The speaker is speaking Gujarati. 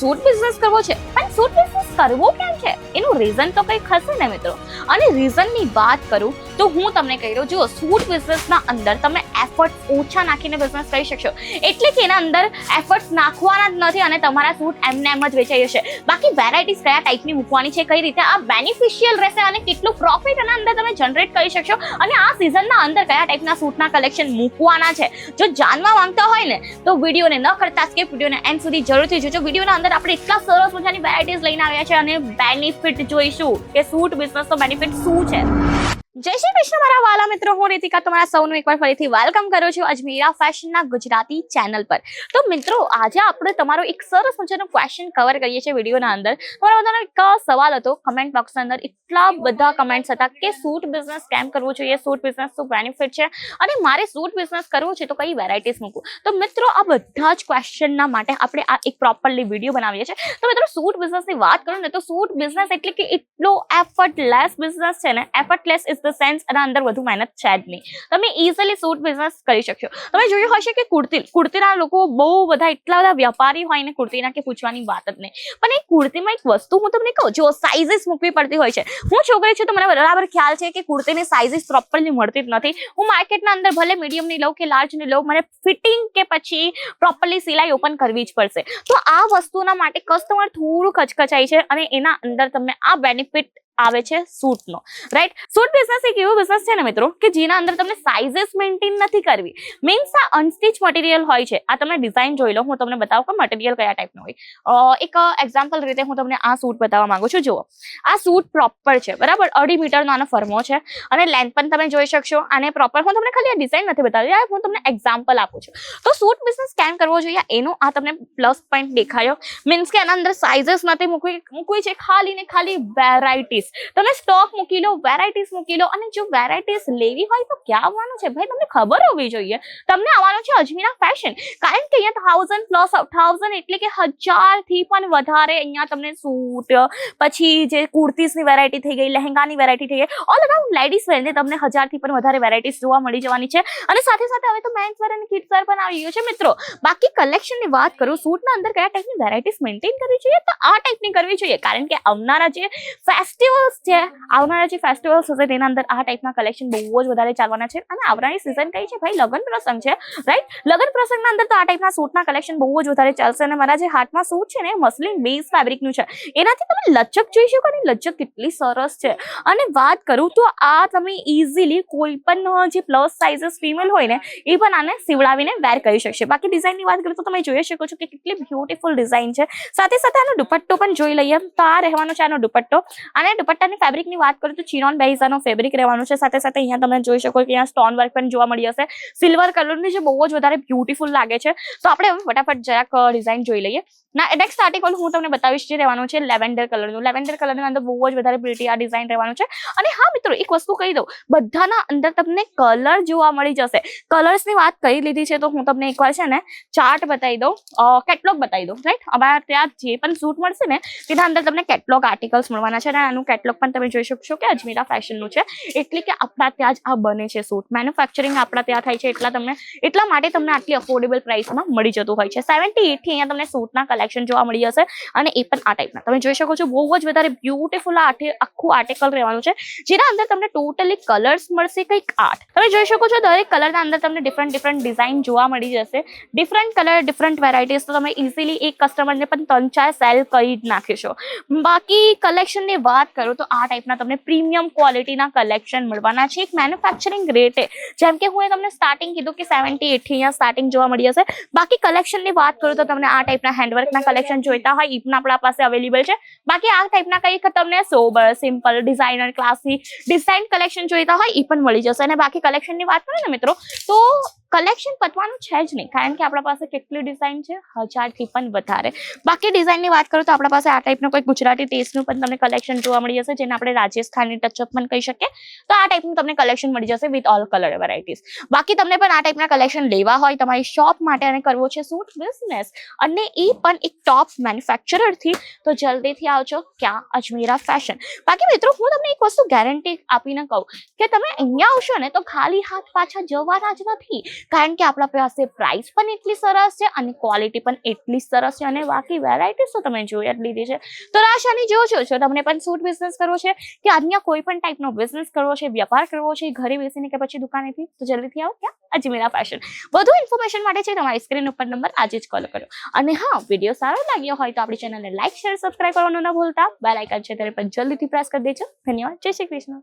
સૂટ બિઝનેસ કરવો છે? પણ સૂટ બિઝનેસ કરવો કેમ છે? એનું રીઝન તો કંઈક હશે ને મિત્રો. અને રીઝનની વાત કરું તો હું તમને કહી રહ્યો જુઓ સૂટ બિઝનેસના અંદર તમે એફર્ટ ઓછા નાખીને બિઝનેસ કરી શકશો. એટલે કે એના અંદર એફર્ટ્સ નાખવાના જ નથી અને તમારા સૂટ એમને એમ જ વેચાઈ જશે. બાકી વેરાયટીઝ કયા ટાઈપની મૂકવાની છે, કઈ રીતે, આ બેનિફિશિયલ રહેશે અને કેટલું પ્રોફિટ એના અંદર તમે જનરેટ કરી શકશો અને આ સિઝનના અંદર કયા ટાઈપના સૂટના કલેક્શન મૂકવાના છે. જો જાણવા માંગતા હોય ને, તો વિડીયોને ન કરતા સ્કીપ વિડીયોને એન્ડ સુધી જરૂરથી જોજો. વિડીયોના અંદર આપણે એટલા સરસ મજાની વેરાયટીઝ લઈને આવ્યા છે અને બેનિફિટ જોઈશું કે સૂટ બિઝનેસનો બેનિફિટ શું છે. જય શ્રી કૃષ્ણ, મારા વાલા મિત્રો. હું રીતિકા તમારા સૌનું એકવાર ફરીથી વેલકમ કરું છું અજમીરા ફેશનના ગુજરાતી ચેનલ પર. તો મિત્રો, આજે આપણે તમારો એક સરસ મજાનો ક્વેશ્ચન કવર કરીએ છીએ વિડીયોના અંદર. તમારા બધાનો એક સવાલ હતો. કમેન્ટ બોક્સના અંદર એટલા બધા કમેન્ટ્સ હતા કે સૂટ બિઝનેસ કેમ કરવું જોઈએ? સૂટ બિઝનેસ શું બેનિફિટ છે. અને મારે સૂટ બિઝનેસ કરવું છે તો કઈ વેરાયટીઝ મૂકું? તો મિત્રો, આ બધા જ ક્વેશ્ચનના માટે આપણે આ એક પ્રોપરલી વીડિયો બનાવીએ છીએ. તો મિત્રો સૂટ બિઝનેસની વાત કરું ને તો સૂટ બિઝનેસ એટલે કે એટલો એફર્ટલેસ બિઝનેસ છે ને. એફર્ટલેસ ઇઝ ધ સેન્સ એના અંદર વધુ મહેનત છે જ નહીં. તમે ઇઝીલી સૂટ બિઝનેસ કરી શકશો. તમે જોયું હશે કે કુર્તી, કુર્તીના લોકો બહુ બધા એટલા બધા વ્યાપારી હોય ને કુર્તીના કે પૂછવાની વાત જ નહીં. પણ એ કુર્તીમાં એક વસ્તુ હું તમને કહું, જો સાઇઝીસ મૂકવી પડતી હોય છે. હું છોકરી છું તો મને બરાબર ખ્યાલ છે કે કુર્તીની સાઇઝીસ પ્રોપરલી મળતી જ નથી. હું માર્કેટના અંદર ભલે મીડિયમની લઉં કે લાર્જની લઉં, મને ફિટિંગ કે પછી પ્રોપરલી સિલાઈ ઓપન કરવી જ પડશે. તો આ વસ્તુના માટે કસ્ટમર થોડું ખચખચાય છે અને એના અંદર તમને આ બેનિફિટ આવે છે સૂટનો. રાઈટ સૂટ બિઝનેસ એક એવો બિઝનેસ છે ને મિત્રો કે જેના અંદર તમને સાઇઝેસ મેન્ટેન નથી કરવી. મીન્સ આ અનસ્ટિચ મટીરિયલ હોય છે. આ તમે ડિઝાઇન જોઈ લો. હું તમને બતાવું કે મટીરિયલ કયા ટાઈપનું હોય. એક એક્ઝામ્પલ રીતે હું તમને આ સૂટ બતાવવા માંગુ છું. જુઓ. આ સૂટ પ્રોપર છે. બરાબર? અઢી મીટરનો આનો ફરમો છે. અને લેન્થ પણ તમે જોઈ શકશો. અને પ્રોપર હું તમને ખાલી આ ડિઝાઇન નથી બતાવી. આ હું તમને એક્ઝામ્પલ આપું છું. તો સૂટ બિઝનેસ કેમ કરવો જોઈએ. એનો આ તમને પ્લસ પોઈન્ટ દેખાયો. મીન્સ કે આના અંદર સાઇઝેસ નથી મૂકવી. મૂકવી છે ખાલી ને ખાલી વેરાયટીઝ તમે સ્ટોક મૂકી લો વેરાયટીઝ મૂકી લો અને જો વેરાયટીઝ લેવી હોય તો ક્યાં આવવાનું છે? ભાઈ, તમને ખબર હોવી જોઈએ. તમને આવવાનું છે અજમીરા ફેશન કારણ કે અહીંયા થાઉઝન્ડ પ્લસ થાઉઝન્ડ એટલે કે હજારથી પણ વધારે અહીંયા તમને સૂટ પછી જે કુર્તીસની વેરાયટી થઈ ગઈ, લહેંગાની વેરાયટી થઈ ગઈ ઓલ અરાઉન્ડ લેડીઝ વેરની તમને હજારથી પણ વધારે વેરાયટીઝ જોવા મળી જવાની છે. અને સાથે સાથે હવે તો મેન્સ વેર અને કિડ્સ વેર પણ આવી ગયું છે, મિત્રો. બાકી કલેક્શનની વાત કરું સૂટના અંદર કયા ટાઈપની વેરાયટીઝ મેન્ટેન કરવી જોઈએ? તો આ ટાઈપની કરવી જોઈએ. કારણ કે આવનારા જે ફેસ્ટિવલ્સ છે. આવનારા જે ફેસ્ટિવલ્સ હશે તેના અંદર આ ટાઈપના કલેક્શન બહુ જ વધારે ચાલવાના છે. અને આવનારી સિઝન કઈ છે? ભાઈ, લગ્ન પ્રસંગ છે રાઈટ લગ્ન પ્રસંગના અંદર તો આ ટાઈપના સૂટના કલેક્શન બહુ જ વધારે ચાલશે. અને મારા જે હાથમાં સૂટ છે ને મસલિન બેઝ ફેબ્રિકનું છે. એનાથી તમે લચક જોઈ શકો અને લચક કેટલી સરસ છે. અને વાત કરું તો આ તમે ઇઝીલી કોઈ પણ જે પ્લસ સાઇઝીસ ફિમેલ હોય ને, એ પણ આને સીવડાવીને વેર કરી શકશે. બાકી ડિઝાઇનની વાત કરું તો તમે જોઈ શકો છો કે કેટલી બ્યુટીફુલ ડિઝાઇન છે. સાથે સાથે આનો દુપટ્ટો પણ જોઈ લઈએ. તો આ રહેવાનો છે આનો દુપટ્ટો. અને દુપટ્ટાની ફેબ્રિકની વાત કરું તો ચિનોન બેઝાનો ફેબ્રિક રહેવાનું છે. સાથે સાથે અહીંયા તમે જોઈ શકો કે અહીંયા સ્ટોન વર્ક પણ જોવા મળી હશે. સિલ્વર કલરની જે બહુ જ વધારે બ્યુટીફુલ લાગે છે. તો આપણે હવે ફટાફટ જરાક ડિઝાઇન જોઈ લઈએ. ના નેક્સ્ટ આર્ટિકલ હું તમને બતાવીશ જે રહેવાનું છે લેવેન્ડર કલરનું લેવેન્ડર કલરની અંદર બહુ જ વધારે બ્યુટી આ ડિઝાઇન રહેવાનું છે. અને હા, મિત્રો, એક વસ્તુ કહી દઉં. બધાના અંદર તમને કલર જોવા મળી જશે. કલર્સની વાત કરી લીધી છે તો હું તમને એકવાર છે ને ચાર્ટ બતાવી દઉં. કેટલોગ બતાવી દઉં રાઈટ અમારા ત્યાં જે પણ સૂટ મળશે ને, તેના અંદર તમને કેટલોગ આર્ટિકલ્સ મળવાના છે અને આનું કેટલોગ પણ તમે જોઈ શકશો કે અજમીરા ફેશનનું છે. એટલે કે આપણા ત્યાં જ આ બને છે સૂટ મેન્યુફેક્ચરિંગ આપણા ત્યાં થાય છે એટલા તમને, એટલા માટે તમને આટલી અફોર્ડેબલ પ્રાઇસમાં મળી જતું હોય છે. સેવન્ટી એટથી અહીંયા તમને સૂટના કલેક્શન જોવા મળી જશે અને એ પણ આ ટાઈપના તમે જોઈ શકો છો બહુ જ વધારે બ્યુટીફુલ આઠે, આખું આર્ટિકલ રહેવાનું છે. જેના અંદર તમને ટોટલી કલર્સ મળશે કંઈક આઠ. તમે જોઈ શકો છો દરેક કલરના અંદર તમને ડિફરન્ટ ડિફરન્ટ ડિઝાઇન જોવા મળી જશે. ડિફરન્ટ કલર ડિફરન્ટ વેરાયટીઝ તો તમે ઇઝીલી એક કસ્ટમરને પણ ત્રણ ચાર સેલ કરી જ નાખીશો બાકી કલેક્શનની વાત કરું તો આ ટાઈપના તમને પ્રીમિયમ ક્વોલિટીના કલેક્શન મળવાના છે. એક મેન્યુફેક્ચરિંગ રેટે જેમ કે હું એ તમને સ્ટાર્ટિંગ કીધું કે સેવન્ટી એટી અહીંયા સ્ટાર્ટિંગ જોવા મળી જશે બાકી કલેક્શનની વાત કરું તો તમને આ ટાઈપના હેન્ડવર્કના કલેક્શન જોઈતા હોય એ પણ આપણા પાસે અવેલેબલ છે. બાકી આ ટાઈપના કંઈક તમને sober simple designer classy design collection જોઈતા હોય એ પણ મળી જશે. અને બાકી કલેક્શનની વાત કરું ને મિત્રો, તો કલેક્શન પતવાનું છે જ નહીં. કારણ કે આપણા પાસે કેટલી ડિઝાઇન છે? હજારથી પણ વધારે. બાકી ડિઝાઇનની વાત કરું તો આપણા પાસે આ ટાઈપનું કોઈ ગુજરાતી ટેસ્ટનું પણ તમને કલેક્શન જોવા મળી મળી જશે, જેને આપણે રાજસ્થાની ટચઅપ પણ કહી શકીએ. તો આ ટાઈપનું તમને કલેક્શન મળી જશે વિથ ઓલ કલર વેરાયટીઝ બાકી તમને પણ આ ટાઈપના કલેક્શન લેવા હોય, તમારી શોપ માટે અને કરવો છે સૂટ બિઝનેસ અને એ પણ એક ટોપ મેન્યુફેક્ચરરથી તો જલ્દીથી આવજો, ક્યાં અજમેરા ફેશન બાકી મિત્રો, હું તમને એક વસ્તુ ગેરંટી આપીને કહું કે તમે અહીંયા આવશો ને, તો ખાલી હાથ પાછા જવાના જ નથી. કારણ કે આપણા પાસે પ્રાઇસ પણ એટલી સરસ છે અને ક્વોલિટી પણ એટલી સરસ છે અને બાકી વેરાયટીઝ તો તમે જોઈ જ લીધી છે. તો રાશાની જોજો છો. તમને પણ સૂટ બિઝનેસ કરવો છે? કે અન્ય કોઈ પણ ટાઈપનો બિઝનેસ કરવો છે વ્યાપાર કરવો છે, ઘરે બેસીને કે પછી દુકાનેથી? તો જલ્દીથી આવો ક્યાં અજમેરા ફેશન વધુ ઇન્ફોર્મેશન માટે છે તમારી સ્ક્રીન ઉપર નંબર આજે જ કોલ કરો. અને હા વીડિયો સારો લાગ્યો હોય તો આપણી ચેનલને લાઈક શેર સબસ્ક્રાઇબ કરવાનું ન ભૂલતા. બેલ આઇકન છે ત્યારે પણ જલ્દીથી પ્રેસ કરી દેજો. ધન્યવાદ. જય શ્રી કૃષ્ણ.